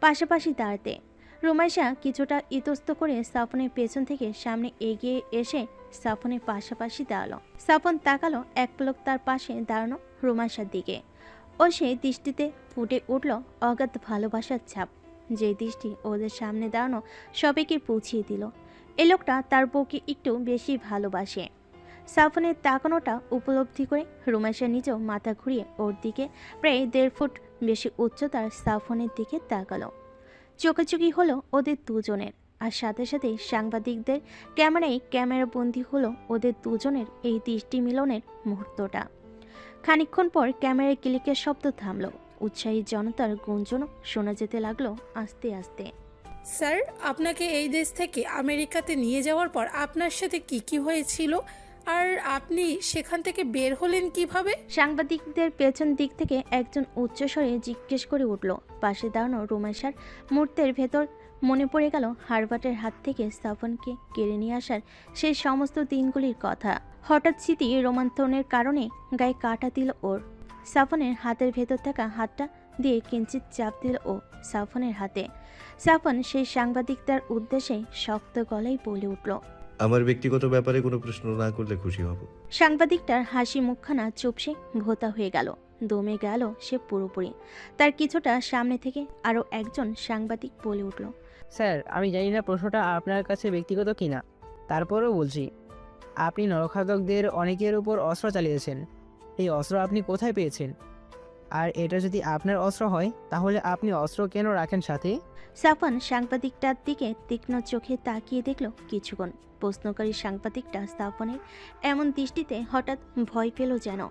পাশাপাশি দাঁড়াতে। রুমাইশা কিছুটা ইতস্ত করে সাফনের পেছন থেকে সামনে এগিয়ে এসে সাফনের পাশাপাশি দাঁড়াল। সাফন তাকালো এক পলক তার পাশে দাঁড়ানো রুমাইশার দিকে। ও সেই দৃষ্টিতে ফুটে উঠল অগাধ ভালোবাসার ছাপ। যে দৃষ্টি ওদের সামনে দাঁড়ানো সবাইকে পৌঁছিয়ে দিল। এ লোকটা তার বউকে একটু বেশি ভালোবাসে। সাফনের তাকানোটা উপলব্ধি করে রুমাইশা নিজেও মাথা ঘুরিয়ে ওর দিকে প্রায় দেড় ফুট বেশি উচ্চতার সাফনের দিকে তাকালো। চোখাচোখি হলো ওদের দুজনের, আর সাথে সাথে সাংবাদিকদের ক্যামেরায় ক্যামেরা বন্দি হলো ওদের দুজনের এই দৃষ্টি মিলনের মুহূর্তটা। খানিকক্ষণ পর ক্যামেরায় ক্লিকের শব্দ থামলো, উৎসাহী জনতার গুঞ্জনও শোনা যেতে লাগল আস্তে আস্তে। স্যার, আপনাকে এই দেশ থেকে আমেরিকাতে নিয়ে যাওয়ার পর আপনার সাথে কি কি হয়েছিল? আর আপনি সেখান থেকে বের হলেন কীভাবে? সাংবাদিকদের পেছন দিক থেকে একজন উচ্চস্বরে জিজ্ঞেস করে উঠল, পাশে দাঁড়ানো রোমেশার মূর্তের ভেতর মনে পড়ে গেল হারবাটের হাত থেকে স্থাপনকে কেড়ে নিয়ে আসার সেই সমস্ত দিনগুলির কথা। হঠাৎ স্মৃতি রোমান্তনের কারণে গায়ে কাটা দিল ওর। সাফনের হাতের ভেতর থাকা হাতটা দিয়ে কিঞ্চিত চাপ দিল ও সাফনের হাতে। সাফন সেই সাংবাদিকটার উদ্দেশ্যে শক্ত গলায় বলে উঠল আমার ব্যক্তিগত ব্যাপারে কোনো প্রশ্ন না করলে খুশি হব। সাংবাদিকটার হাসি মুখখানা চুপসে ভোতা হয়ে গেল। দমে গেল সে পুরোপুরি। তার কিছুটা সামনে থেকে আরও একজন সাংবাদিক বলে উঠল স্যার আমি জানি না প্রশ্নটা আপনার কাছে ব্যক্তিগত কিনা। তারপরেও বলছি আপনি নরখাদকদের অনেকের উপর অস্ত্র চালিয়েছেন। এই অস্ত্র আপনি কোথায় পেয়েছেন? আর এটা যদি আপনার অস্ত্র হয় তাহলে আপনি অস্ত্র কেন রাখেন সাথে? সাফান সাংবাদিকটার দিকে তীক্ষ্ণ চোখে তাকিয়ে দেখল কিছুক্ষণ। প্রশ্নকারী সাংবাদিকটা সাফনের এমন দৃষ্টিতে হঠাৎ ভয় পেল যেন।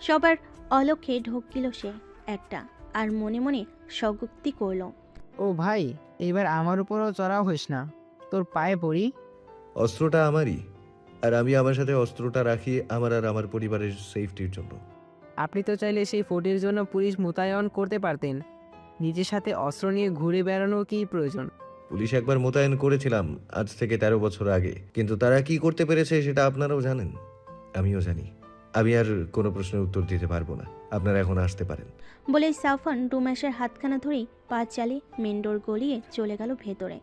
সবার অলক্ষে ঢোকিল সে একটা আর মনে মনে স্বগুক্তি করল ও ভাই এবার আমার উপরও চড়াও হইস না। তোর পায়ে পড়ি। অস্ত্রটা আমারই আর আমি আমার সাথে অস্ত্রটা রাখি আমার আর আমার পরিবারের সেফটির জন্য। আপনি তো চাইলে সেই ফোর্টের জন্য পুলিশ মোতায়েন করতে পারতেন। নিজের সাথে অস্ত্র নিয়ে ঘুরে বেড়ানোর কি প্রয়োজন? পুলিশ একবার মোতায়েন করেছিলাম আজ থেকে তেরো বছর আগে। কিন্তু তারা কি করতে পেরেছে সেটা আপনারাও জানেন। আমিও জানি। আমি আর কোনো প্রশ্নের উত্তর দিতে পারব না। আপনারা এখন আসতে পারেন। বলেই সাফান রুমেশের হাতখানা ধরেই পা চালিয়ে মেন্ডোর গলিয়ে চলে গেল ভেতরে।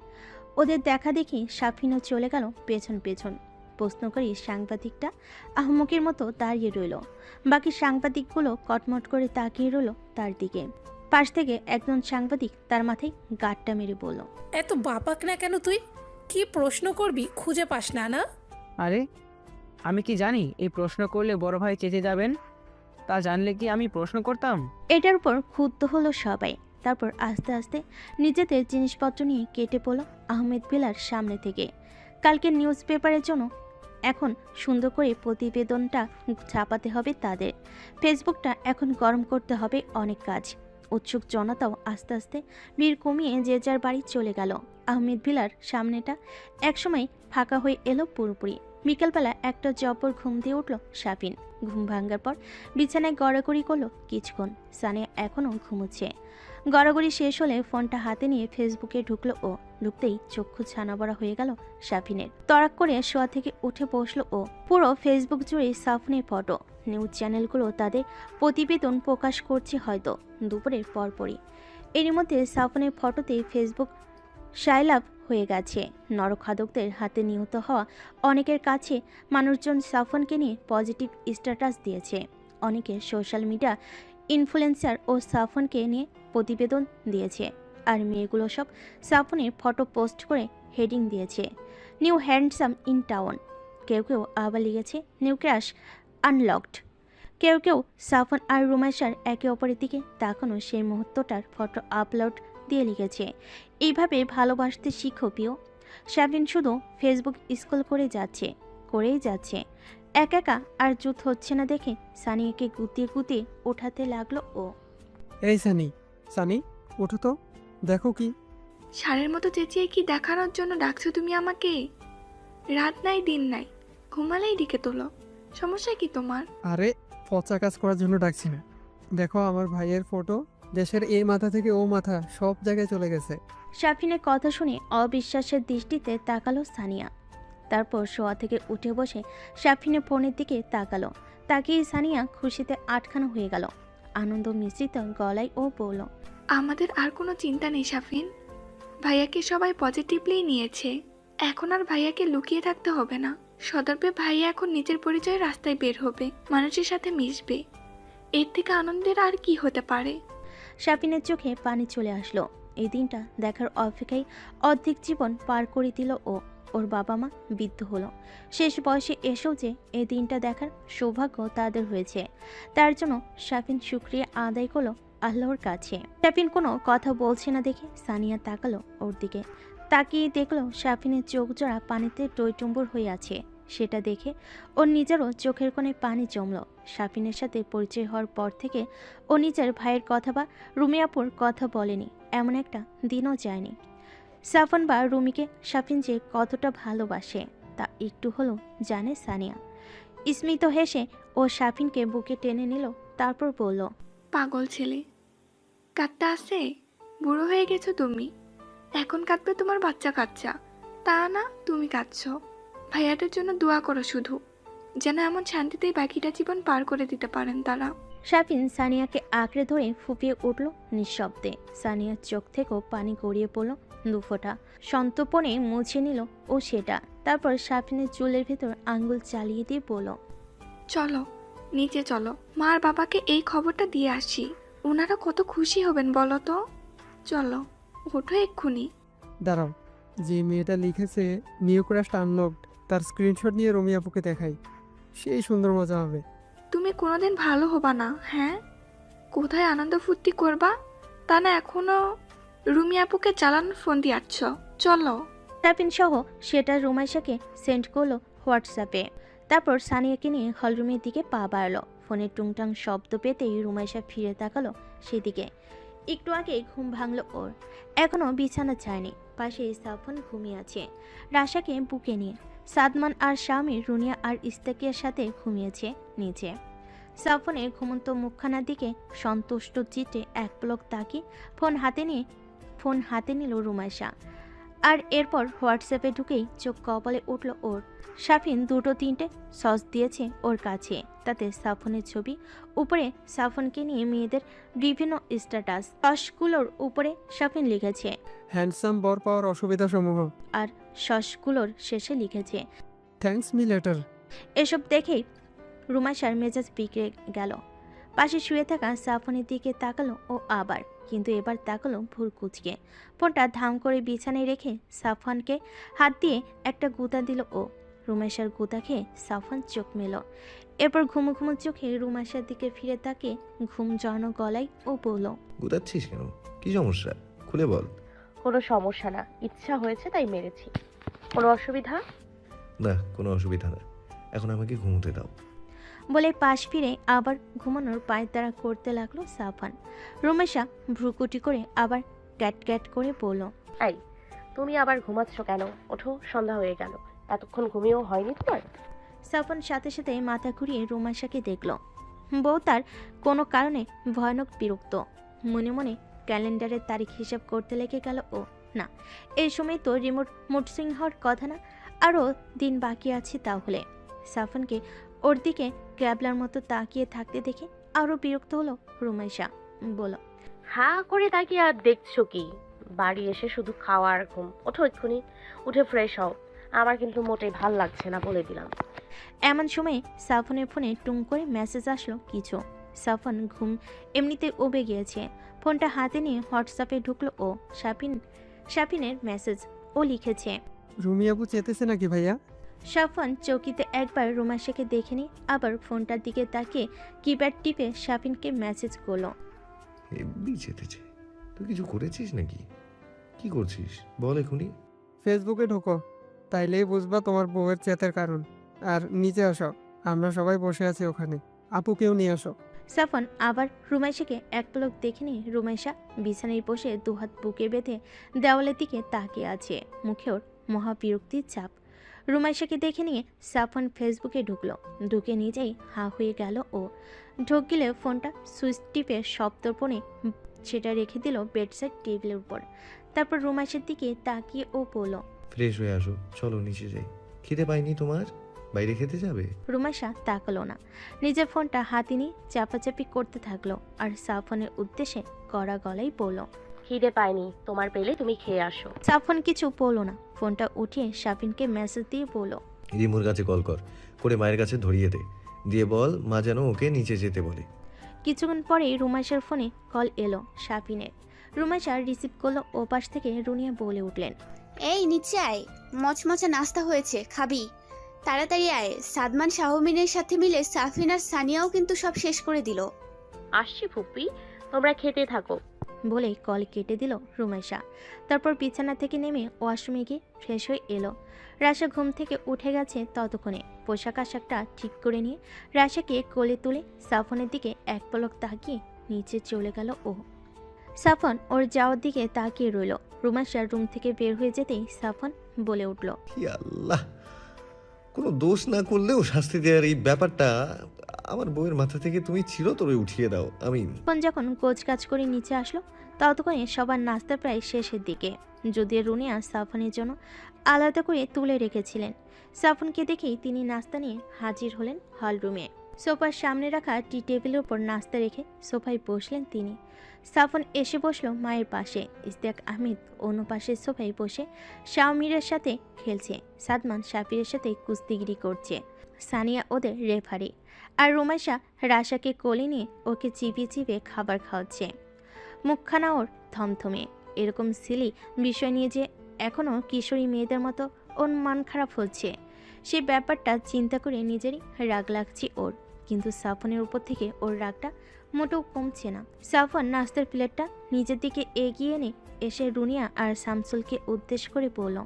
ওদের দেখা দেখি সাফিনও চলে গেল পেছন পেছন। প্রশ্নকারী সাংবাদিকটা আহমকের মতো দাঁড়িয়ে রইল। বাকি সাংবাদিকগুলো কটমট করে তাকিয়ে রইল তার দিকে। পাশ থেকে একজন সাংবাদিক তার মাথায় গাঁটটা মেরে বলল এত বাপাক না কেন তুই? কি প্রশ্ন করবি? খুঁজে পাস না না? আরে আমি কি জানি এই প্রশ্ন করলে বড় ভাই চেঁচে যাবেন? তা জানলে কি আমি প্রশ্ন করতাম? এটার উপর ক্ষুব্ধ হলো সবাই। তারপর আস্তে আস্তে নিজেদের জিনিসপত্র নিয়ে কেটে পড়ল আহমেদ বিলার সামনে থেকে। কালকে নিউজ পেপারের জন্য এখন সুন্দর করে প্রতিবেদনটা ছাপাতে হবে তাদের। ফেসবুকটা এখন গরম করতে হবে অনেক কাজ। উৎসুক জনতাও আস্তে আস্তে ভিড় কমিয়ে যে যার বাড়ি চলে গেল। আহমেদ ভিলার সামনেটা একসময় ফাঁকা হয়ে এলো পুরোপুরি। বিকালবেলা একটা জব্বর ঘুম দিয়ে উঠল সাফিন ঘুম ভাঙ্গার পর বিছানায় গড়াগড়ি করল কিছুক্ষণ। সানিয়া এখনও ঘুমোচ্ছে। গড়াগড়ি শেষ হলে ফোনটা হাতে নিয়ে ফেসবুকে ঢুকলো ও। ঢুকতেই চক্ষু ছানাবড়া হয়ে গেল সাফিনের তড়াক করে শোয়া থেকে উঠে বসল ও। পুরো ফেসবুক জুড়ে সাফনের ফটো। নিউজ চ্যানেলগুলো তাদের প্রতিবেদন প্রকাশ করছে হয়তো দুপুরের পরপরই। এরই মধ্যে সাফনের ফটোতে ফেসবুক সাইলাভ হয়ে গেছে। নরখাদকদের হাতে নিহত হওয়া অনেকের কাছে মানুষজন সাফনকে নিয়ে পজিটিভ স্ট্যাটাস দিয়েছে। অনেকে সোশ্যাল মিডিয়া ইনফ্লুয়েন্সার ও সাফনকে নিয়ে প্রতিবেদন দিয়েছে। আর মেয়েগুলো সব সাফনের ফটো পোস্ট করে হেডিং দিয়েছে। New handsome in town. কেউ কেউ আবার লিখেছে, নিউ ক্র্যাশ আনলকড। কেউ কেউ সাফন আর রুমেশার একে অপরের দিকে তাকানো সেই মুহূর্তটার ফটো আপলোড দিয়ে লিখেছে। এইভাবে ভালোবাসতে শিখো প্রিয়। শ্যাভিন শুধু ফেসবুক স্ক্রল করে যাচ্ছে, করেই যাচ্ছে। এক একা আর জুত হচ্ছে না দেখে সানিয়াকে গুতিয়ে গুতিয়ে ওঠাতে লাগল ও। এই সানি সানি ওঠো তো দেখো কি। সারের মতো চেঁচিয়ে কি দেখানোর জন্য ডাকছো তুমি আমাকে? রাত নাই দিন নাই ঘুমালেই ডেকে তোলো সমস্যা কি তোমার? আরে পচা কাজ করার জন্য ডাকছি না। দেখো আমার ভাইয়ের ফটো দেশের এই মাথা থেকে ও মাথা সব জায়গায় চলে গেছে। শাফিনের কথা শুনে অবিশ্বাসের দৃষ্টিতে তাকালো সানিয়া। তারপর শোয়া থেকে উঠে বসে শাফিনের ফোনের দিকে তাকালো। তাকিয়ে সানিয়া খুশিতে আটখানা হয়ে গেল। আনন্দ মিশ্রিত গলায় ও বলল আমাদের আর কোনো চিন্তা নেই সাফিন। ভাইয়াকে সবাই পজিটিভলি নিয়েছে। এখন আর ভাইয়াকে লুকিয়ে থাকতে হবে না। সদর্পে ভাইয়া এখন নিজের পরিচয় রাস্তায় বের হবে। মানুষের সাথে মিশবে। এর থেকে আনন্দের আর কি হতে পারে? সাফিনের চোখে পানি চলে আসলো। এই দিনটা দেখার অপেক্ষায় অর্ধেক জীবন পার করে দিল ও। ওর বাবা মা বৃদ্ধ হলো। শেষ বয়সে এসেও যে এই দিনটা দেখার সৌভাগ্য তাদের হয়েছে। তার জন্য সাফিন শুক্রিয়া আদায় করল আল্লাহর কাছে। সাফিন কোনো কথা বলছে না দেখে সানিয়া তাকালো ওর দিকে। তাকিয়ে দেখল সাফিনের চোখ জোড়া পানিতে টইটুম্বুর হয়ে আছে। সেটা দেখে ওর নিজেরও চোখের কোণে পানি জমলো। সাফিনের সাথে পরিচয় হওয়ার পর থেকে ও নিজের ভাইয়ের কথা বা রুমিয়াপুর কথা বলেনি, এমন একটা দিনও যায়নি। সাফন বা রুমিকে সাফিন যে কতটা ভালোবাসে, তা একটু হলেও জানে সানিয়া। স্মিত হেসে ও সাফিনকে বুকে টেনে নিল, তারপর বলল, পাগল ছেলে কাঁদতে আছে? বুড়ো হয়ে গেছো তুমি? এখন কাঁদবে তোমার বাচ্চা কাচ্চা। তা না, তুমি কাঁদছ। ভাইয়াদের জন্য দোয়া করো শুধু যেন এমন শান্তিতেই বাকিটা জীবন পার করে দিতে পারেন তারা। সাফিন সানিয়াকে আঁকড়ে ধরে ফুপিয়ে উঠল নিঃশব্দে। সানিয়ার চোখ থেকেও পানি গড়িয়ে পড়ল দুফোঁটা। সন্তপনে মুছে নিল ও সেটা। তারপর সাফিনের চুলের ভেতর আঙ্গুল চালিয়ে দিয়ে বলল চলো নিচে চলো। মা আর বাবাকে এই খবরটা দিয়ে আসি। ওনারা কত খুশি হবেন বলো তো? চলো ওঠো এক্ষুনি। দাঁড়াও যে মেয়েটা লিখেছে নিউ আনলকড তার স্ক্রিনশট নিয়ে রমি আপুকে দেখাই। সেই সুন্দর মজা হবে। তুমি কোনোদিন ভালো হবা না হ্যাঁ? কোথায় আনন্দ ফুর্তি করবা? তা না এখনও রুমি আপুকে চালানোর ফোন দিয়ে আসছ চলো। সাফিন সহ সেটা রুমাইশাকে সেন্ড করল হোয়াটসঅ্যাপে তারপর সানিয়াকে নিয়ে হলরুমের দিকে পা বাড়ালো। ফোনের টুংটাং শব্দ পেতেই রুমাইশা ফিরে তাকালো সেদিকে। একটু আগে ঘুম ভাঙলো ওর। এখনও বিছানা ছায়নি। পাশে স্থাপন ঘুমিয়ে আছে। রাশাকে বুকে নিয়ে। সাদমান আর স্বামী রুনিয়া আর ইস্তাকিয়ার সাথে ঘুমিয়েছে নিচে। সাফনের ঘুমন্ত মুখখানার দিকে সন্তুষ্ট চিটে এক পলক তাকিয়ে ফোন হাতে নিয়ে ফোন হাতে নিল রুমাইশা। আর এরপর হোয়াটসঅ্যাপে ঢুকেই চোখ কপালে উঠল ওর। সাফিন দুটো তিনটে সস দিয়েছে ওর কাছে। তাতে সাফনের ছবি উপরে সাফনকে নিয়ে মেয়েদের বিভিন্ন স্ট্যাটাস সসগুলোর উপরে সাফিন লিখেছে। হ্যান্ডসাম বর পাওয়ার অসুবিধা সমূহ। আর সসগুলোর শেষে লিখেছে থ্যাঙ্কস মি লেটার এসব দেখেই রুমাশার মেজাজ বিগড়ে গেল। পাশে শুয়ে থাকা সাফনের দিকে তাকালো ও আবার কিন্তু এবার তাকালো ভুল কুচকে। ফোনটা ধাম করে বিছানায় রেখে সাফানকে হাত দিয়ে একটা গুতা দিল ও। রুমেশার গুতা খেয়ে সাফান চোখ মেল। এরপর ঘুমো ঘুমো চোখে রুমাশার দিকে ফিরে তাকে ঘুম জড়ানো গলায় ও বলল গুতাচ্ছিস কেন? কি সমস্যা? খুলে বল। কোনো সমস্যা না। ইচ্ছা হয়েছে তাই মেরেছি। কোনো অসুবিধা? না কোনো অসুবিধা না। এখন আমাকে ঘুমোতে দাও। বলে পাশ ফিরে আবার ঘুমানোর পায়ের দ্বারা করতে লাগল সাফান। রুমেশা ভ্রুকুটি করে আবার ক্যাট ক্যাট করে বলল এই তুমি আবার ঘুমাচ্ছ কেন? ওঠো সন্ধ্যা হয়ে গেল। এতক্ষণ ঘুমিয়েও হয়নি তোমার? সাফন সাথে সাথে মাথা ঘুরিয়ে রুমাশাকে দেখল। বউ তার কোনো কারণে ভয়ানক বিরক্ত। মনে মনে ক্যালেন্ডারের তারিখ হিসাব করতে লেগে গেল ও। না এই সময় তো রিমোট মুটসিং হওয়ার কথা না। আরও দিন বাকি আছে তাহলে। সাফনকে ওর দিকে ক্যাবলার মতো তাকিয়ে থাকতে দেখে আরও বিরক্ত হলো রুমাইশা বলো হা করে তাকিয়ে আর দেখছ কি? বাড়ি এসে শুধু খাওয়া আর ঘুম। ওঠো এক্ষুনি উঠে ফ্রেশ হও। আমার কিন্তু মোটেই ভালো লাগছে না বলে দিলাম। এমন সময় সাফনের ফোনে টুং করে মেসেজ আসলো কিছু। সাফন ঘুম এমনিতে উবে গিয়েছে। ফোনটা হাতে নিয়ে হোয়াটসঅ্যাপে ঢুকলো ও সাফিন সাফিনের মেসেজ ও লিখেছে। রুমি আপু চেতেছে নাকি ভাইয়া? সাফন চৌকিতে একবার রুমাশাকে দেখে নিয়ে আবার ফোনটার দিকে তাকিয়ে কিপ্যাড টিপে সাফিনকে মেসেজ করল। হেব্বি চেতেছে তুই কিছু করেছিস নাকি? কি করছিস? বল এখনই। ফেসবুকে ঢোকো। তাইলেই বুঝবা তোমার বউয়ের চেতের কারণ। আর নিচে আসো। আমরা সবাই বসে আছি ওখানে। আপুকেও নিয়ে আসো। সাফন আবার রুমাইশাকে এক পলক দেখে নিয়ে রুমাইশা বিছানায় বসে দুহাত বুকে বেঁধে দেওয়ালের দিকে তাকিয়ে আছে। মুখে ওর মহাবিরক্তির চাপ। রুমাইশাকে দেখে নিয়ে সাফন ফেসবুকে ঢুকলো। ঢুকে নিজেই হা হয়ে গেল ও। ঢোক গেলে ফোনটা সুইচ টিপে শব্দপণে সেটা রেখে দিল বেডসাইড টেবিলের উপর। তারপর রুমাইশের দিকে তাকিয়ে ও বলল ফ্রেশ হয়ে আসো চলো নিচে যাই। খিদে পাইনি তোমার? বাইরে খেতে যাবে? রুমাইশা তাকালো না। নিজের ফোনটা হাতে নিয়ে চাপাচাপি করতে থাকল আর সাফনের উদ্দেশ্যে কড়া গলায় বলল খিদে পায়নি তোমার পেলে তুমি খেয়ে আসো। সাফন কিছু বলল না। ফোনটা উঠিয়ে শাফিনকে মেসেজ দিয়ে বলল রিমুর কাছে কল কর করে মায়ের কাছে ধরিয়ে দে। দিয়ে বল মা যেন ওকে নিচে যেতে বলে। কিছুক্ষণ পরেই রুমাইশার ফোনে কল এলো শাফিনের। রুমাইশা রিসিভ করল ও পাশ থেকে রুনিয়া বলে উঠলেন এই নিচে আয় মচমচা নাস্তা হয়েছে খাবি। তাড়াতাড়ি আয় সাদমান শাহমিনের সাথে মিলে সাফিন আর সানিয়াও কিন্তু সব শেষ করে দিল। আসছি ফুপ্পি তোমরা খেতে থাকো। বলে কল কেটে দিল রুমাইশা তারপর বিছানা থেকে নেমে ওয়াশরুমে গিয়ে ফ্রেশ হয়ে এলো। রাশা ঘুম থেকে উঠে গেছে ততক্ষণে। পোশাক আশাকটা ঠিক করে নিয়ে রাশাকে কোলে তুলে সাফনের দিকে এক পলক তাকিয়ে নিচে চলে গেল ও। সাফন ওর যাওয়ার দিকে তাকিয়ে রইল। রুমাইশা রুম থেকে বের হয়ে যেতেই সাফন বলে উঠল আল্লাহ, কোনো দোষ না করলেও শাস্তি দেওয়ার এই ব্যাপারটা আমার বউয়ের মাথা থেকে তুমি চিরতরে উঠিয়ে দাও, আমি সাফন যখন কোচ কাজ করে নিচে আসলো, ততক্ষণে সবার নাস্তা প্রায় শেষের দিকে। যদিও রুনিয়া সাফনের জন্য আলাদা করে তুলে রেখেছিলেন, সাফনকে দেখেই তিনি নাস্তা নিয়ে হাজির হলেন হল রুমে সোফার সামনে রাখা টি টেবিলের উপর নাস্তা রেখে সোফায় বসলেন তিনি। সাফন এসে বসল মায়ের পাশে। ইস্তিয়াক আহমেদ অন্য পাশে সোফায় বসে শাওমিরের সাথে খেলছে, সাদমান সাফিরের সাথে কুস্তিগিরি করছে। সানিয়া ওদের রেফারি। আর রুমাইশা রাশাকে কোলে নিয়ে ওকে চিবিয়ে চিবিয়ে খাবার খাওয়াচ্ছে। মুখখানা ওর থমথমে। এরকম সিলি বিষয় নিয়ে যে এখনও কিশোরী মেয়েদের মতো ওর মান খারাপ হচ্ছে। সেই ব্যাপারটা চিন্তা করে নিজেরই রাগ লাগছে ওর। কিন্তু সাফনের উপর থেকে ওর রাগটা মোটেও কমছে না। সাফন নাস্তার প্লেটটা নিজের দিকে এগিয়ে এনে এসে রুনিয়া আর শামসুলকে উদ্দেশ্য করে বলল,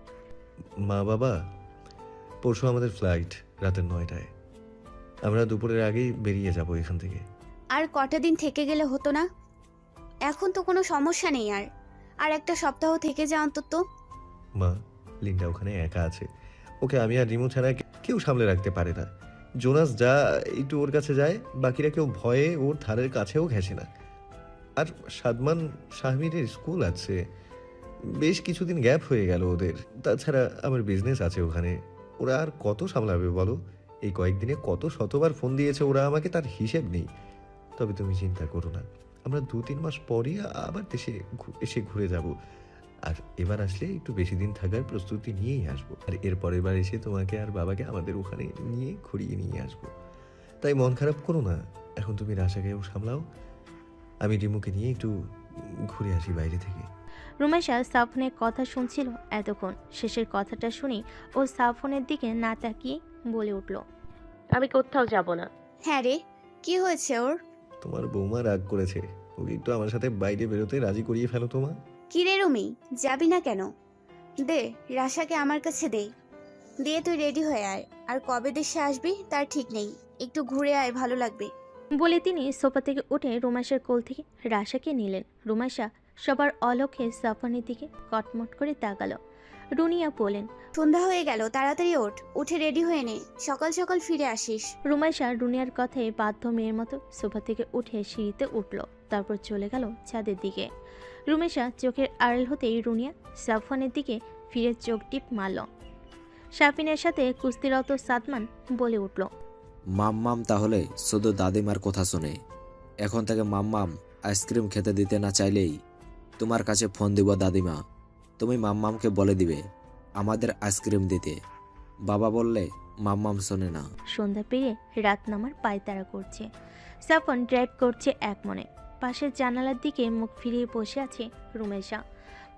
মা বাবা, পরশু আমাদের ফ্লাইট রাতের নয়টায়। আমরা দুপুরের আগেই বেরিয়ে যাব এখান থেকে। আর কটা দিন থেকে গেলে হতো না? এখন তো কোনো সমস্যা নেই আর। আর একটা সপ্তাহ থেকে যা অন্তত। মা লিন্ডা ওখানে একা আছে। ওকে আমি আর রিমু ছাড়া কেউ সামলে রাখতে পারে না। জোনাস যা একটু ওর কাছে যায় বাকিরা কেউ ভয়ে ওর ধারের কাছেও ঘেসে না। আর সাদমান শাহমিরের স্কুল আছে। বেশ কিছুদিন গ্যাপ হয়ে গেল ওদের। তাছাড়া আমার বিজনেস আছে ওখানে। ওরা আর কত সামলাবে বলো? এই কয়েকদিনে কত শতবার ফোন দিয়েছে ওরা আমাকে তার হিসেব নেই। তবে তুমি চিন্তা করো না, আমরা দু তিন মাস পরই আবার দেশে এসে ঘুরে যাব। আর এবার আসলে একটু বেশি দিন থাকার প্রস্তুতি নিয়েই আসব। আর এর পরের বার এসে তোমাকে আর বাবাকে আমাদের ওখানে নিয়ে ঘুরিয়ে নিয়ে আসব। তাই মন খারাপ করো না, এখন তুমি রাশাকেও সামলাও। আমি রিমুকে নিয়ে একটু ঘুরে আসি বাইরে থেকে। রুমেশা সাফনের কথা শুনছিল এতক্ষণ। শেষের কথাটা শুনে ও সাফনের দিকে না তাকিয়ে বলে উঠল আমি কোথাও যাব না। হ্যাঁ রে কি হয়েছে ওর? তোমার বৌমা রাগ করেছে। ওকে একটু আমার সাথে বাইরে বেরোতে রাজি করিয়ে ফেলো তোমা কি রে রুমি যাবি না কেন? দে রাশাকে আমার কাছে দে। দিয়ে তুই রেডি হয়ে আয়। আর কবে দেশে আসবি তার ঠিক নেই। একটু ঘুরে আয় ভালো লাগবে। বলে তিনি সোফা থেকে উঠে রুমাইশার কোল থেকে রাশাকে নিলেন। রুমাইশা সবার অলক্ষে সাফনের দিকে কটমট করে তাকালো। রুনিয়া বলেন সন্ধ্যা হয়ে গেল তাড়াতাড়ি ওঠ উঠে রেডি হয়ে নে সকাল সকাল ফিরে আসিস। রুমাইশা রুনিয়ার কথায় বাধ্য মেয়ের মতো সোফা থেকে উঠে সিঁড়িতে উঠল তারপর চলে গেল ছাদের দিকে। রুমেশা চোখের আড়াল হতেই রুনিয়া সাফনের দিকে ফিরে চোখ টিপ মারল। সাফিনের সাথে কুস্তিরত সাদমান বলে উঠল মাম্মাম তাহলে শুধু দাদিমার কথা শুনে এখন থেকে মাম্মাম আইসক্রিম খেতে দিতে না চাইলেই তোমার কাছে ফোন দিব দাদিমা। তুমি মাম্মামকে বলে দিবে, আমাদের আইসক্রিম দিতে। বাবা বললে, মাম্মাম শোনে না। সন্ধ্যা পেরিয়ে রাত নামার পায়তারা করছে। সাফন ড্রাইভ করছে এক মনে। পাশের জানালার দিকে মুখ ফিরিয়ে বসে আছে রুমেশা।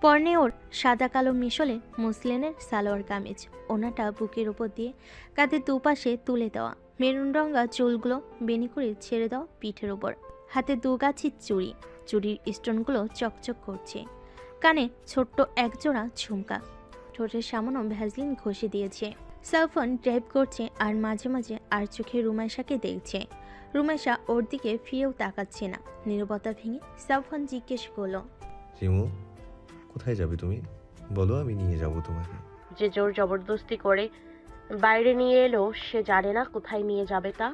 পর্নে ওর সাদা কালো মিশলে মুসলিনের সালোয়ার কামিজ। ওনাটা বুকের ওপর দিয়ে কাঁধের দুপাশে তুলে দেওয়া। মেরুন রঙা চুলগুলো বেনি করে ছেড়ে দেওয়া পিঠের ওপর হাতে দুগাছি চুড়ি। চুড়ির স্টোনগুলো চকচক করছে। কানে ছোট্ট একজোড়া ঝুমকা। ঠোঁটের সামান্য ভ্যাসলিন ঘষে দিয়েছে। সাফন ড্রাইভ করছে আর মাঝে মাঝে আর চোখে রুমাইশাকে দেখছে। রুমাইশা ওর দিকে ফিরেও তাকাচ্ছে না। নীরবতা ভেঙে সাফন জিজ্ঞেস করল রিমু কোথায় যাবে তুমি? বলো আমি নিয়ে যাব তোমাকে। যে জোর জবরদস্তি করে বাইরে নিয়ে এলো সে জানে না কোথায় নিয়ে যাবে তা।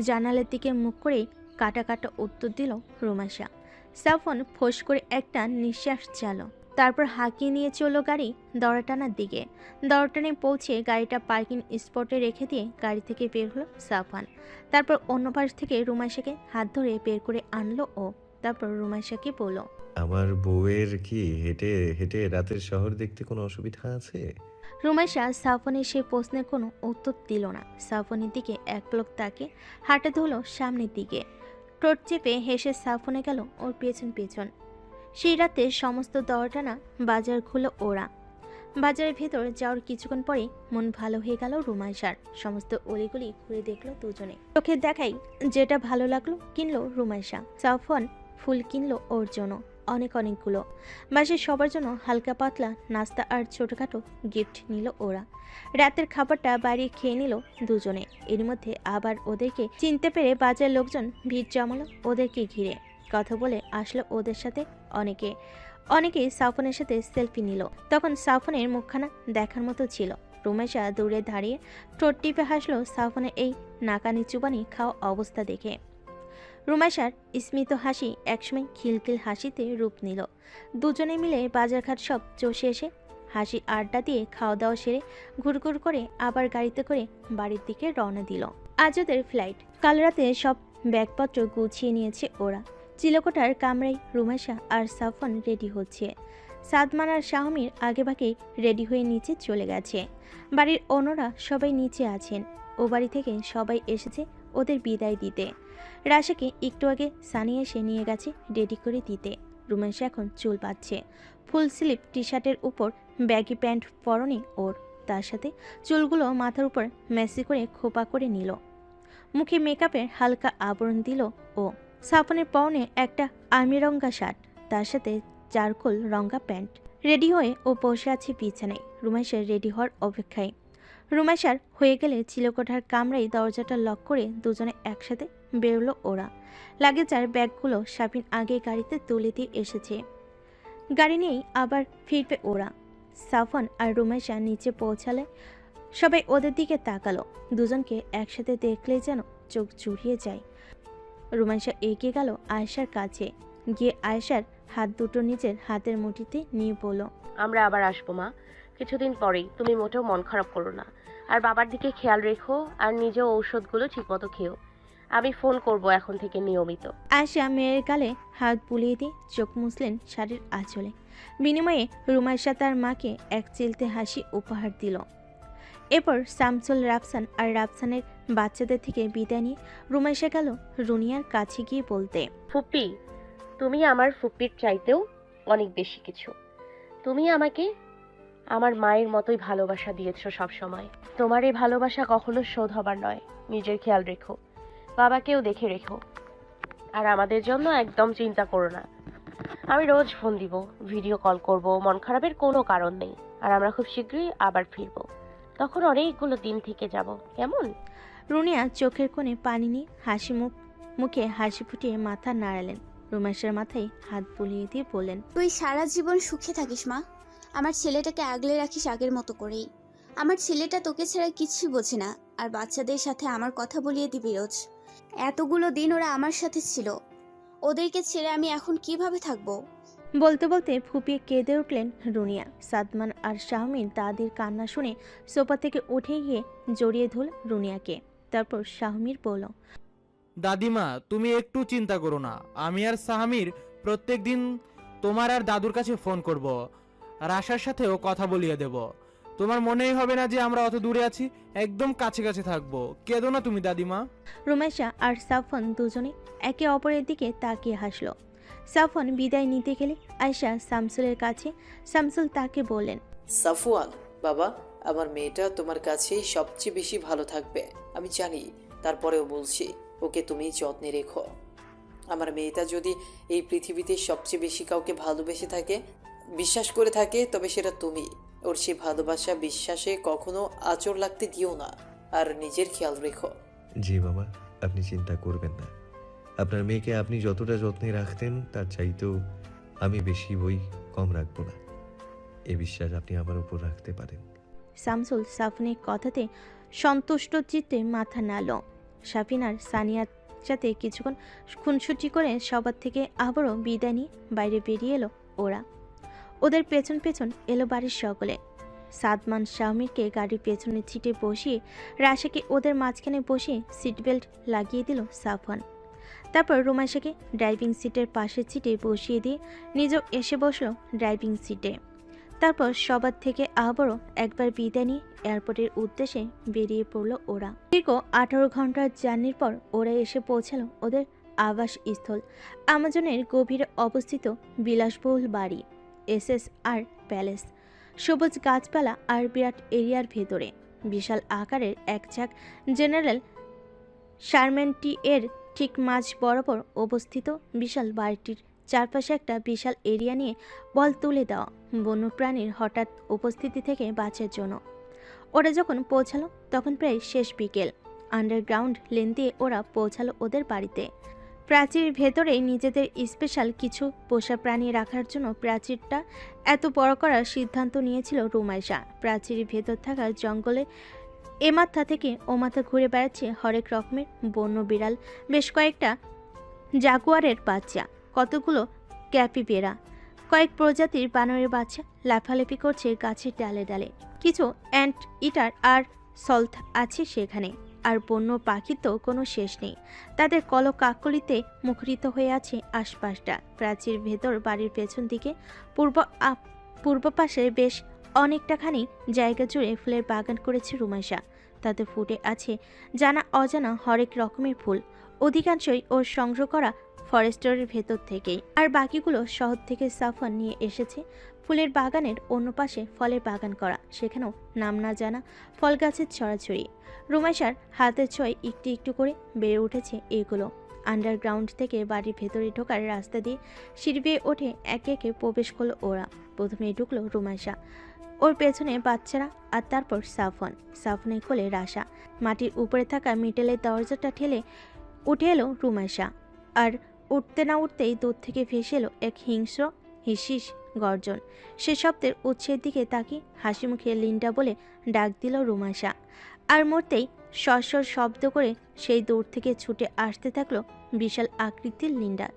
জানালার দিকে মুখ করে কাটা কাটা উত্তর দিল রুমাইশা। সাফন ফোঁস করে একটা নিঃশ্বাস চাল তারপর হাঁকিয়ে নিয়ে চলো গাড়ি দড়াটানার দিকে। দড়াটানে পৌঁছে গাড়িটা পার্কিং স্পটে রেখে দিয়ে গাড়ি থেকে বের হলো সাফান তারপর অন্য পাশ থেকে রুমাইশাকে হাত ধরে বের করে আনলো ও। তারপর রুমাইশাকে বলল আমার বউয়ের কি হেঁটে হেঁটে রাতের শহর দেখতে কোনো অসুবিধা আছে? রুমাইশা সাফনের সেই প্রশ্নের কোনো উত্তর দিল না। সাফনের দিকে এক লোক তাকে হাঁটে ধরলো সামনের দিকে। ঠোঁট চেপে হেসে সাফনে গেল ওর পেছন পেছন। সেই রাতে সমস্ত দরটানা বাজার খুলো ওরা। বাজারের ভেতর যাওয়ার কিছুক্ষণ পরে মন ভালো হয়ে গেল রুমাইশার সমস্ত অলিগুলি ঘুরে দেখল দুজনে। চোখে দেখাই যেটা ভালো লাগল কিনলো রুমাইশা সাফন ফুল কিনলো ওর জন্য অনেক অনেকগুলো। বাসে সবার জন্য হালকা পাতলা নাস্তা আর ছোটোখাটো গিফট নিল ওরা। রাতের খাবারটা বাইরে খেয়ে নিল দুজনে। এর মধ্যে আবার ওদেরকে চিনতে পেরে বাজার লোকজন ভিড় জমালো ওদেরকে ঘিরে। কথা বলে আসলো ওদের সাথে অনেকে। অনেকেই সাফনের সাথে সেলফি নিল। তখন সাফনের মুখখানা দেখার মতো ছিল। রুমেশা দূরে দাঁড়িয়ে ঠোঁট টিপে হাসলো সাফনের এই নাকানি চুবানি খাওয়া অবস্থা দেখে। রুমেশার স্মিত হাসি একসময় খিলখিল হাসিতে রূপ নিল। দুজনে মিলে বাজারঘাট সব চষে এসে হাসি আড্ডা দিয়ে খাওয়া দাওয়া সেরে ঘুরঘুর করে আবার গাড়িতে করে বাড়ির দিকে রওনা দিল। আজ ওদের ফ্লাইট। কাল রাতে সব ব্যাগপত্র গুছিয়ে নিয়েছে ওরা। চিলকোটার কামরাই রুমেশা আর সাফন রেডি হচ্ছে। সাদমান আর শাহমির আগেভাগেই রেডি হয়ে নিচে চলে গেছে। বাড়ির অন্যরা সবাই নিচে আছেন। ও বাড়ি থেকে সবাই এসেছে ওদের বিদায় দিতে। রাশাকে একটু আগে সানি এসে নিয়ে গেছে রেডি করে দিতে। রুমেশা এখন চুল পাচ্ছে ফুল স্লিপ টি শার্টের উপর ব্যাগি প্যান্ট পরনে ওর। তার সাথে চুলগুলো মাথার উপর মেসি করে খোপা করে নিল। মুখে মেকআপের হালকা আবরণ দিল ও। সাফনের পরনে একটা আর্মি রঙ্গা শার্ট, তার সাথে চারকোল রঙ্গা প্যান্ট। রেডি হয়ে ও বসে আছে বিছানায়। রুমেশের রেডি হওয়ার অপেক্ষায় রুমেশার হয়ে গেলে চিলকোঠার কামরাই দরজাটা লক করে দুজনে একসাথে বেরোলো ওরা। লাগেজ আর ব্যাগগুলো সাবিন আগে গাড়িতে তুলে দিয়ে এসেছে। গাড়ি নিয়েই আবার ফিরবে ওরা। সাফন আর রুমেশা নিচে পৌঁছালে সবাই ওদের দিকে তাকালো। দুজনকে একসাথে দেখলেই যেন চোখ জুড়িয়ে যায়। রুমেশা এগিয়ে গেল আয়েশার কাছে। গিয়ে আয়েশার হাত দুটো নিজের হাতের মুঠিতে নিয়ে বলল, আমরা আবার আসব, মা। কিছুদিন পরেই তুমি মোটেও মন খারাপ করো না। আর বাবার দিকে খেয়াল রেখো আর নিজেও ঔষধগুলো ঠিকমতো খেও। আমি ফোন করব এখন থেকে নিয়মিত। আয়শা মেয়ের গালে হাত বুলিয়ে দিয়ে চোখ মুছলেন শাড়ির আঁচলে। বিনিময়ে রুমাইশা তার মাকে এক চিলতে হাসি উপহার দিল। এরপর শামসুল রাফসান আর রাফসানের বাচ্চাদের থেকে বিদায় নিয়ে রুমাইশা গেল রুনিয়ার কাছে গিয়ে বলতে ফুপ্পি তুমি আমার ফুপ্পির চাইতেও অনেক বেশি কিছু। তুমি আমাকে আমার মায়ের মতোই ভালোবাসা দিয়েছ সব সময় তোমার এই ভালোবাসা কখনো শোধ হবার নয়। নিজের খেয়াল রেখো। বাবাকেও দেখে রেখো। আর আমাদের জন্য একদম চিন্তা করো না। আমি রোজ ফোন দিব ভিডিও কল করব মন খারাপের কোনো কারণ নেই। আর আমরা খুব শীঘ্রই আবার ফিরবো। তখন অনেকগুলো দিন থেকে যাব। কেমন? রুনিয়া চোখের কোণে পানি নিয়ে হাসি মুখ মুখে হাসি ফুটিয়ে মাথা নাড়ালেন। রুমেশের মাথায় হাত বুলিয়ে দিয়ে বললেন তুই সারা জীবন সুখে থাকিস মা। আমার ছেলেটাকে আগলে রাখিস আগের মতো করেই। আমার ছেলেটা তোকে ছাড়া কিছুই বোঝে না আর বাচ্চাদের সাথে আমার কথা বলিয়ে দিবি রোজ। এতগুলো দিন ওরা আমার সাথে ছিল। ওদেরকে ছেড়ে আমি এখন কীভাবে থাকব? বলতে বলতে ফুপিয়ে কেঁদে উঠলেন রুনিয়া। সাদমান আর শাহমিন তাদের কান্না শুনে সোফা থেকে উঠে গিয়ে জড়িয়ে ধরল রুনিয়াকে। তারপর শাহমির বলল দাদিমা তুমি একটু চিন্তা করো না। আমি আর সাহামির প্রত্যেক দিন তোমার আর দাদুর কাছে ফোন করব। আর আশার সাথেও কথা বলিয়ে দেব। তোমার মনেই হবে না যে আমরা অত দূরে আছি একদম কাছে কাছে থাকব। কেঁদো না তুমি দাদিমা। রুমেশা আর সাফন দুজনে একে অপরের দিকে তাকিয়ে হাসলো। সাফন বিদায় নিতে গেলে আয়শা শামসুলের কাছে শামসুল তাকে বললেন সাফওয়ান বাবা আমার মেয়েটা তোমার কাছে সবচেয়ে বেশি ভালো থাকবে। আমি জানি তারপরেও বলছি ওকে তুমি যত্নে রেখো। আমার মেয়েটা যদি এই পৃথিবীতে সবচেয়ে বেশি কাউকে ভালোবেসে থাকে বিশ্বাস করে থাকে তবে সেটা তুমি। ওর সে ভালোবাসা বিশ্বাসে কখনো আচর লাগতে দিও না। আর নিজের খেয়াল রেখো। জি বাবা আপনি চিন্তা করবেন না। আপনার মেয়েকে আপনি যতটা যত্নে রাখতেন তার চাইতেও আমি বেশি বই কম রাখব না। এ বিশ্বাস আপনি আমার উপর রাখতে পারেন। শামসুল সাফনের কথাতে সন্তুষ্ট চিত্তে মাথা নাড়ল। সাফিন আর সানিয়ার সাথে কিছুক্ষণ খুনসুটি করে সবার থেকে আবারও বিদায় নিয়ে বাইরে বেরিয়ে এলো ওরা। ওদের পেছন পেছন এলো বাড়ির সকলে। সাদমান শাহমিরকে গাড়ির পেছনে ছিটে বসিয়ে, রাশাকে ওদের মাঝখানে বসিয়ে সিট বেল্ট লাগিয়ে দিল সাফওয়ান। তারপর রুমাইশাকে ড্রাইভিং সিটের পাশের ছিটে বসিয়ে দিয়ে নিজেও এসে বসল ড্রাইভিং সিটে তারপর সবার থেকে আবারও একবার বিদায় নিয়ে এয়ারপোর্টের উদ্দেশ্যে বেরিয়ে পড়ল ওরা। দীর্ঘ আঠারো ঘণ্টার জার্নির পর ওরা এসে পৌঁছালো ওদের আবাসস্থল, আমাজনের গভীরে অবস্থিত বিলাসবহুল বাড়ি। S S R palace. সবুজ গাছপালা আর বিরাট এরিয়ার ভেতরে। বিশাল আকারের এক ঝাঁক জেনারেল শারমেন্টি এর ঠিক মাঝ বরাবর অবস্থিত বিশাল বাড়িটির চারপাশে একটা বিশাল এরিয়া নিয়ে বল তুলে দেওয়া। বন্যপ্রাণীর হঠাৎ উপস্থিতি থেকে বাঁচার জন্য। ওরা যখন পৌঁছালো, তখন প্রায় শেষ বিকেল। আন্ডারগ্রাউন্ড লেন দিয়ে ওরা পৌঁছালো ওদের বাড়িতে। প্রাচীর ভেতরেই নিজেদের স্পেশাল কিছু পোষা প্রাণী রাখার জন্য প্রাচীরটা এত বড় করার সিদ্ধান্ত নিয়েছিল রুমাইশা প্রাচীরের ভেতর থাকা জঙ্গলে এ মাথা থেকে ও মাথা ঘুরে বেড়াচ্ছে হরেক রকমের বন্য বিড়াল, বেশ কয়েকটা জাগুয়ারের বাচ্চা, কতগুলো ক্যাপিপেরা কয়েক প্রজাতির বানরের বাচ্চা লাফালাফি করছে গাছের ডালে ডালে। কিছু অ্যান্ট ইটার আর সল্ট আছে সেখানে। আর বন্য পাখির তো কোনো শেষ নেই। তাদের কলকাকলিতে মুখরিত হয়ে আছে আশপাশটা। প্রাচীর ভেতর বাড়ির পেছন দিকে, পূর্ব পূর্ব পাশে বেশ অনেকটাখানি জায়গা জুড়ে ফুলের বাগান করেছে রুমাইশা। তাতে ফুটে আছে জানা অজানা হরেক রকমের ফুল। অধিকাংশই ওর সংগ্রহ করা ফরেস্টের ভেতর থেকেই। আর বাকিগুলো শহর থেকে সাফান নিয়ে এসেছে ফুলের বাগানের অন্য পাশে ফলের বাগান করা, সেখানেও নাম না জানা ফল গাছের ছড়াছড়ি। রুমাইশার হাতের ছয় একটু একটু করে বেড়ে উঠেছে এগুলো। আন্ডারগ্রাউন্ড থেকে বাড়ির ভেতরে ঢোকার রাস্তা দিয়ে সিঁড়ি বেয়ে ওঠে একে একে প্রবেশ করল ওরা। প্রথমে ঢুকলো রুমাইশা। ওর পেছনে বাচ্চারা আর তারপর সাফন সাফনে খোলে রাশা। মাটির উপরে থাকা মিটেলের দরজাটা ঠেলে উঠে এলো রুমাইশা। আর উঠতে না উঠতেই দূর থেকে ভেসে এলো এক হিংস্র হিসিস গর্জন। সে শব্দের উৎসের দিকে তাকিয়ে হাসি মুখে লিন্ডা বলে ডাক দিল রুমাশা আর মরতেই সস্বর শব্দ করে সেই দূর থেকে ছুটে আসতে থাকল বিশাল আকৃতির লিন্ডা।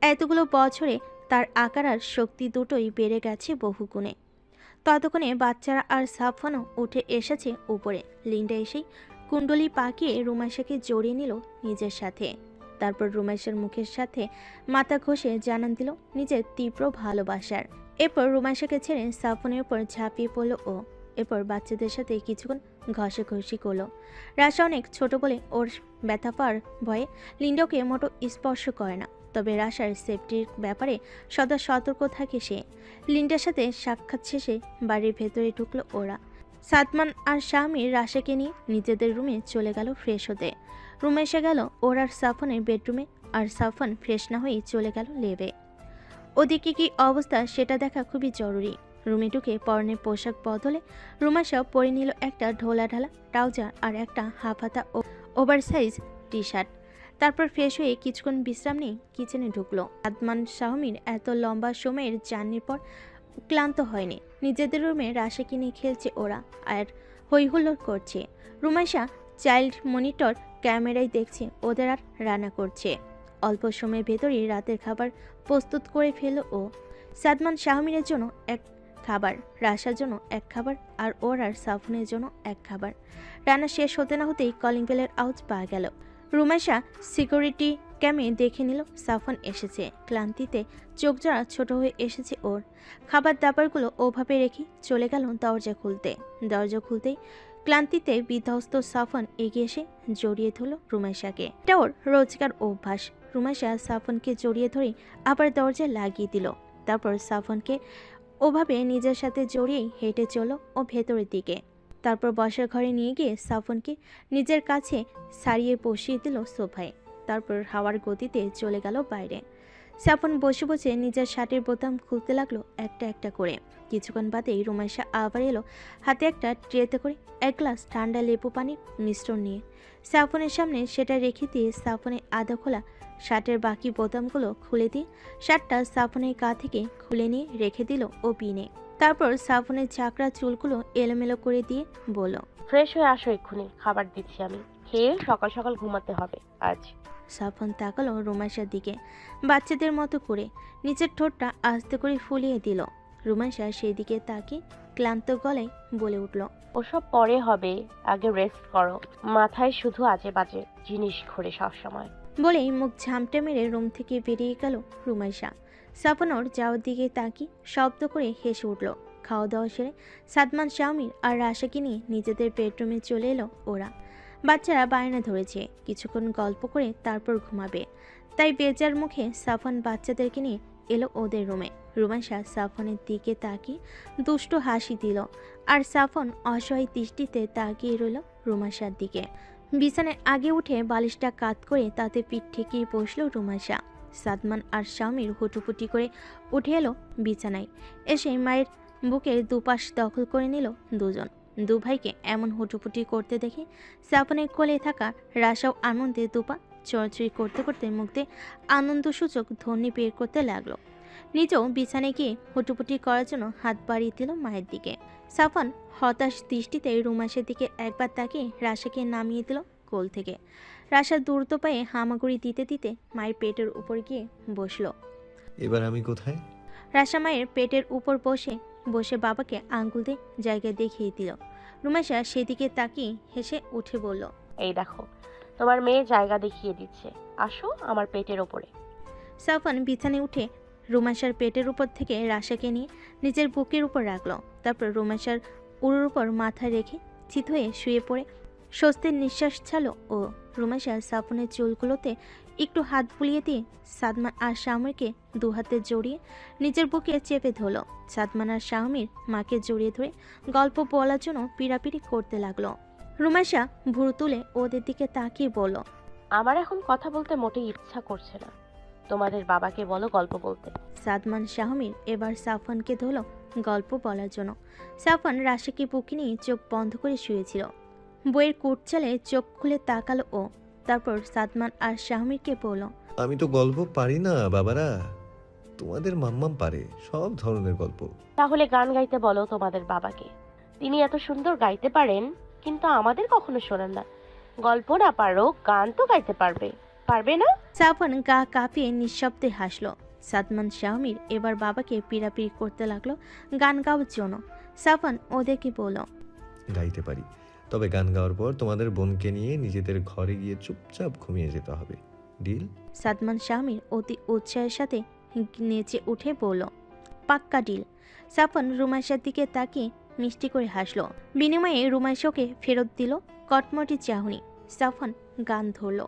এতগুলো বছরে তার আকার আর শক্তি দুটোই বেড়ে গেছে বহুগুণে ততক্ষণে বাচ্চারা আর সাফানও উঠে এসেছে উপরে। লিন্ডা এসেই কুণ্ডলি পাকিয়ে রুমাশাকে জড়িয়ে নিল নিজের সাথে। তারপর রুমাইশের মুখের সাথে মাথা ঘষে জানান দিল নিজের তীব্র ভালোবাসার। এরপর রুমাইশাকে ছেড়ে সাফনের উপর ঝাঁপিয়ে পড়ল ও এরপর বাচ্চাদের সাথে কিছুক্ষণ ঘষাঘষি করল। রাশা অনেক ছোট বলে ওর ব্যথা পাওয়ার ভয়ে লিন্ডোকে মোটো স্পর্শ করে না। তবে রাশার সেফটির ব্যাপারে সদা সতর্ক থাকে সে। লিন্ডার সাথে সাক্ষাৎ শেষে বাড়ির ভেতরে ঢুকলো ওরা। সাদমান আর স্বামীর রাশাকে নিয়ে নিজেদের রুমে চলে গেল ফ্রেশ হতে। রুমে এসে গেল, ওর আর সাফনের বেডরুমে, আর সাফন ফ্রেশ না হয়ে চলে গেল লেবে। ওদিকে কি অবস্থা সেটা দেখা খুবই জরুরি। রুমে ঢুকে পরনের পোশাক বদলে রুমাশাও পরে নিল একটা ঢোলা ঢালা, ট্রাউজার আর একটা হাফ হাতা ওভার সাইজ টি শার্ট তারপর ফ্রেশ হয়ে কিছুক্ষণ বিশ্রাম নিয়ে কিচেনে ঢুকলো। আদমান শাহমির এত লম্বা সময়ের জার্নির পর ক্লান্ত হয়নি। নিজেদের রুমে রাশাকে নিয়ে খেলছে ওরা, আর হইহুল্লোড় করছে। রুমাশা চাইল্ড মনিটর ক্যামেরায় দেখছে, ওদের আর রান্না করছে। অল্প সময়ের ভেতরেই রাতের খাবার প্রস্তুত করে ফেলল ও। সাদমান শাহমিনের জন্য এক খাবার, রাশার জন্য এক খাবার আর ওর আর সাফনের জন্য এক খাবার। রান্না শেষ হতে না হতেই কলিং বেলের আউজ পাওয়া গেল। রুমেশা সিকিউরিটি ক্যামে দেখে নিল, সাফন এসেছে। ক্লান্তিতে চোখ জোড়া ছোট হয়ে এসেছে ওর। খাবার দাবারগুলো ওভাবে রেখে চলে গেল দরজা খুলতে। দরজা খুলতেই ক্লান্তিতে বিধ্বস্ত সাফন এগিয়ে এসে জড়িয়ে ধরল রুমেশাকে। এটা ওর রোজকার অভ্যাস। রুমেশা সাফনকে জড়িয়ে ধরে আবার দরজা লাগিয়ে দিল। তারপর সাফনকে ওভাবে নিজের সাথে জড়িয়েই হেঁটে চলো ও ভেতরের দিকে। তারপর বসার ঘরে নিয়ে গিয়ে সাফনকে নিজের কাছে সারিয়ে বসিয়ে দিল সোফায়। তারপর হাওয়ার গতিতে চলে গেল বাইরে। সাফন বসে বসে নিজের শার্টের বোতাম খুলতে লাগল একটা একটা করে। কিছুক্ষণ বাদেই রুমাইশা আবার এলো হাতে একটা ট্রেতে করে, এক গ্লাস ঠান্ডা লেবু পানির মিশ্রণ নিয়ে। সাফনের সামনে সেটা রেখে দিয়ে সাফনের আধা খোলা শার্টের বাকি বোতামগুলো খুলে দিয়ে শার্টটা সাফনের গা থেকে খুলে নিয়ে রেখে দিল ও পিনে তারপর সাফনের চাকরা চুলগুলো এলোমেলো করে দিয়ে বলল ফ্রেশ হয়ে আসো এক্ষুনি, খাবার দিচ্ছি আমি। খেয়ে সকাল সকাল ঘুমাতে হবে, আজ। সাফন তাকালো রুমাইশার দিকে। বাচ্চাদের মতো করে নিচের ঠোঁটটা আস্তে করে ফুলিয়ে দিল। রুমাইশা সেই দিকে তাকিয়ে ক্লান্ত গলায় বলে উঠল ওসব পরে হবে আগে রেস্ট করো। মাথায় শুধু আজে বাজে জিনিস ঘোরে সবসময়। বলেই মুখ ঝামটে মেরে রুম থেকে বেরিয়ে গেল রুমাইশা সাফানোর যাওয়ার দিকে তাকিয়ে শব্দ করে হেসে উঠল খাওয়া দাওয়া সেরে সাদমান শাওমির আর রাশাকে নিয়ে নিজেদের বেডরুমে চলে এলো ওরা। বাচ্চারা বায়না ধরেছে। কিছুক্ষণ গল্প করে তারপর ঘুমাবে। তাই বেজার মুখে সাফান বাচ্চাদেরকে নিয়ে এলো ওদের রুমে। রুমাইশা সাফনের দিকে তাকিয়ে দুষ্ট হাসি দিল আর সাফন অসহায় দৃষ্টিতে তাকিয়ে রইল রুমাইশার দিকে। বিছানায় আগে উঠে বালিশটা কাত করে তাতে পিঠ ঠেকিয়ে বসল রুমাইশা। সাদমান আর স্বামীর হুটুপুটি করে উঠে এলো বিছানায়। এসে মায়ের বুকের দুপাশ দখল করে নিল দুজন। দু ভাইকে এমন হুটুপুটি করতে দেখে সাফনের কোলে থাকা রাসাও আনন্দে দুপা চড়চড়ি করতে করতে মুখতে আনন্দসূচক ধ্বনি বের করতে লাগল। নিজেও বিছানায় গিয়ে হুটুপুটি করার জন্য হাত বাড়িয়ে দিল মায়ের দিকে। সাফান হতাশ দৃষ্টিতে রুমাসের দিকে একবার তাকিয়ে রাশাকে নামিয়ে দিল কোল থেকে। রাশা দ্রুত পায়ে হামাগুড়ি দিতে দিতে মায়ের পেটের উপর গিয়ে বসল। এবার আমি কোথায়? রাশা মায়ের পেটের উপর বসে বসে বাবাকে আঙ্গুল দিয়ে জায়গা দেখিয়ে দিল। রুমাশা সেদিকে তাকিয়ে হেসে উঠে বলল এই দেখো তোমার মেয়ে জায়গা দেখিয়ে দিচ্ছে। আসো আমার পেটের ওপরে। সাফান বিছানে উঠে রুমাশার পেটের উপর থেকে রাশাকে নিয়ে নিজের বুকের উপর রাখল। তারপর রুমাশার উড়োর উপর মাথা রেখে চিত হয়ে শুয়ে পড়ে স্বস্তির নিঃশ্বাস ছাড়লো ও রুমাশা সাফনের চুলগুলোতে একটু হাত বুলিয়ে দিয়ে সাদমান আর শাহমিরকে দু হাতে জড়িয়ে নিজের বুকে চেপে ধরলো। সাদমান আর শাহমির মাকে জড়িয়ে ধরে গল্প বলার জন্য পিড়াপিড়ি করতে লাগল। রুমাশা ভুরু তুলে ওদের দিকে তাকিয়ে বলল আমার এখন কথা বলতে মোটেই ইচ্ছা করছে না। তোমাদের বাবাকে বলো গল্প বলতে। সাদমান শাহমির এবার সাফানকে ধরল গল্প বলার জন্য। সাফান রাশিকে বুকে নিয়ে চোখ বন্ধ করে শুয়েছিল বইয়ের কুটচালে চোখ খুলে তাকালো ও। তারপর সাদমান আর শাহমিরকে বলল আমি তো গল্প পারি না বাবারা। তোমাদের মাম্মাম পারে সব ধরনের গল্প। তাহলে গান গাইতে বলো তোমাদের বাবাকে। তিনি এত সুন্দর গাইতে পারেন কিন্তু আমাদের কখনো শোনেন না। গল্প না পারো গান তো গাইতে পারবে। পারবে না? সাফান গা কাঁপিয়ে নিঃশব্দে হাসলো। সাদমান শাহমির এবার বাবাকে পিড়াপিড়ি করতে লাগল গান গাওয়ার জন্য। সাফান ওদেরকে বলল গাইতে পারি। তবে গান গাওয়ার পর তোমাদের বোনকে নিয়ে নিজেদের ঘরে গিয়ে চুপচাপ ঘুমিয়ে যেতে হবে। ডিল? সাদমান শামির অতি উৎসাহের সাথে নেচে উঠে বলল, পাক্কা ডিল। সাফন রুমাইশার দিকে তাকিয়ে মিষ্টি করে হাসলো। বিনিময়ে রুমাইশকে ফেরত দিল কটমটি চাহনি। সাফন গান ধরল।